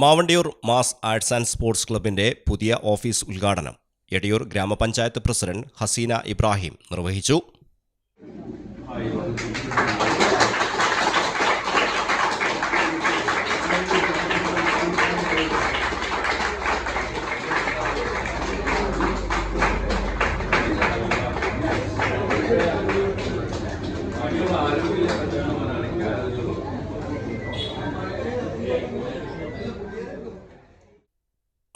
Mavandiyur mass arts and sports ക്ലബിന്റെ പുതിയ office ഉദ്ഘാടനം എടിയൂർ ഗ്രാമപഞ്ചായത്ത് പ്രസിഡന്റ് ഹസീന ഇബ്രാഹിം നിർവഹിച്ചു.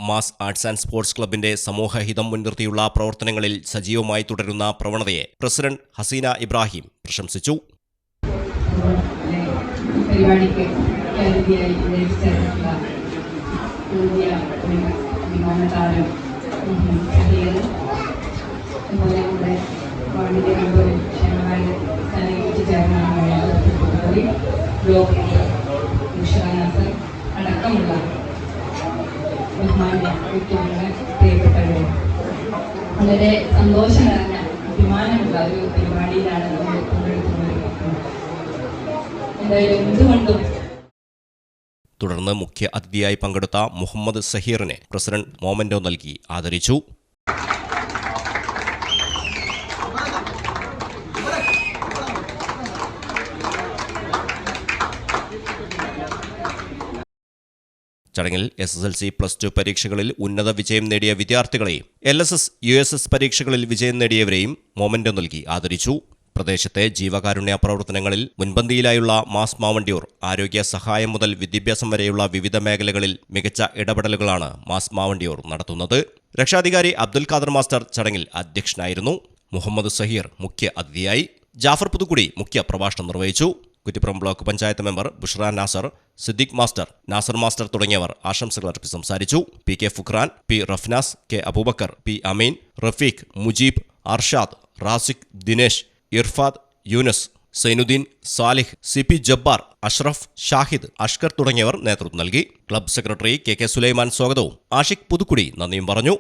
മാസ് ആർട്സ് ആൻഡ് സ്പോർട്സ് ക്ലബിന്റെ സമൂഹഹിതം മുൻനിർത്തിയുള്ള പ്രവർത്തനങ്ങളിൽ സജീവമായി തുടരുന്ന പ്രവണതയെ പ്രസിഡന്റ് ഹസീന ഇബ്രാഹിം പ്രശംസിച്ചു. ബ്ലോക്ക് അടക്കമുള്ള ബഹുമാന്യ വ്യക്തികളുടെ പ്രിയപ്പെട്ടവരെ. വളരെ സന്തോഷം നിറഞ്ഞ അഭിമാനമുള്ള ഒരു പരിപാടിയിലാണ് നമ്മൾ പങ്കെടുക്കുന്നത് എന്തായാലും എന്തുകൊണ്ടും തുടർന്ന് മുഖ്യ അതിഥിയായി പങ്കെടുത്ത മുഹമ്മദ് സഹീറിനെ പ്രസിഡന്റ് മോമെന്റോ നൽകി ആദരിച്ചു. ചടങ്ങിൽ S S L C plus two പരീക്ഷകളിൽ ഉന്നത വിജയം നേടിയ വിദ്യാർത്ഥികളെയും L S S U S S പരീക്ഷകളിൽ വിജയം നേടിയവരെയും മൊമെന്റോ നൽകി ആദരിച്ചു. പ്രദേശത്തെ ജീവകാരുണ്യ പ്രവർത്തനങ്ങളിൽ മുൻപന്തിയിലായുള്ള മാസ് മാവണ്ടിയൂർ ആരോഗ്യ സഹായം മുതൽ വിദ്യാഭ്യാസം വരെയുള്ള വിവിധ മേഖലകളിൽ മികച്ച ഇടപെടലുകളാണ് മാസ് മാവണ്ടിയൂർ നടത്തുന്നത്. രക്ഷാധികാരി അബ്ദുൽ ഖാദർ മാസ്റ്റർ ചടങ്ങിൽ അധ്യക്ഷനായിരുന്നു. മുഹമ്മദ് സഹീർ മുഖ്യ അതിഥിയായി. ജാഫർ പുതുക്കുടി മുഖ്യ പ്രഭാഷണം നിർവഹിച്ചു. Kuttippuram block panchayat member Bushra Nasar Siddique master Nasar master തുടങ്ങിയവർ ആശംസകൾ അർപ്പിച്ച് സംസാരിച്ചു. P K Fukhran P Rafnas K Aboobacker P Ameen Rafeeq Mujeeb Arshad Raziq Dinesh Irfad Younus Sainudheen Salih C P Jabbar Ashraf Shahid Ashkar തുടങ്ങിയവർ നേതൃത്വം നൽകി. Club secretary K K Sulaiman സ്വാഗതവും. ആഷിഖ് പുതുക്കുടി നന്ദിയും പറഞ്ഞു.